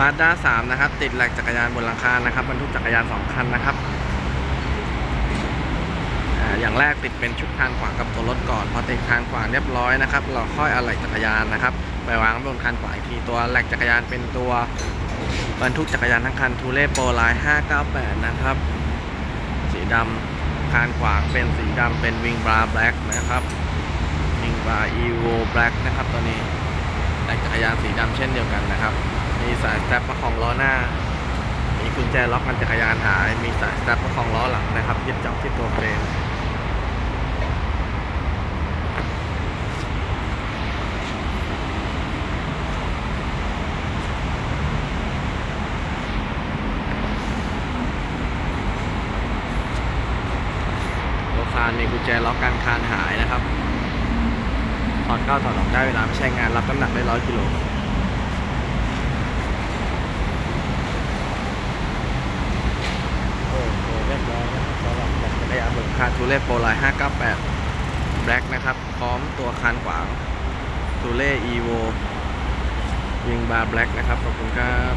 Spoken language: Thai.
มาด้า3นะครับ ติดแหลกจักรยานบนหลังคานะครับบรรทุกจักรยาน2คันนะครับอย่างแรกติดเป็นชุดคานขวางกับตัวรถก่อนพอติดคานขวางเรียบร้อยนะครับเราค่อยเอาแหลกจักรยานนะครับไปวางบนคานขวางอีกทีตัวแหลกจักรยานเป็นตัวบรรทุกจักรยานทั้งคันทูเล่โปรไลน์598 นะครับ สีดำคานขวางเป็นสีดำเป็นวิงบราแบล็กนะครับวิงบราอีโวแบล็กนะครับตัวนี้แหลกจักรยานสีดำเช่นเดียวกันนะครับ มีสายสแตปประคองล้อหน้า มีกุญแจล็อกกันจักรยานหาย มีสายสแตปประคองล้อหลังนะครับยึดจับที่ตัวเฟรมคานมีกุญแจล็อกการคานหายนะครับ ถอดเข้าถอดออกได้เวลาไม่ใช้งานรับน้ำหนักได้ร้อยกิโล โอ้โหเรียบร้อยนะครับสำหรับแบตจักรยานบน คานทูเล่โปรไลน์598 Black นะครับ พร้อมตัวคานขวางทูเล่ Evo วิงบาร์แบล็กนะครับ ขอบคุณครับ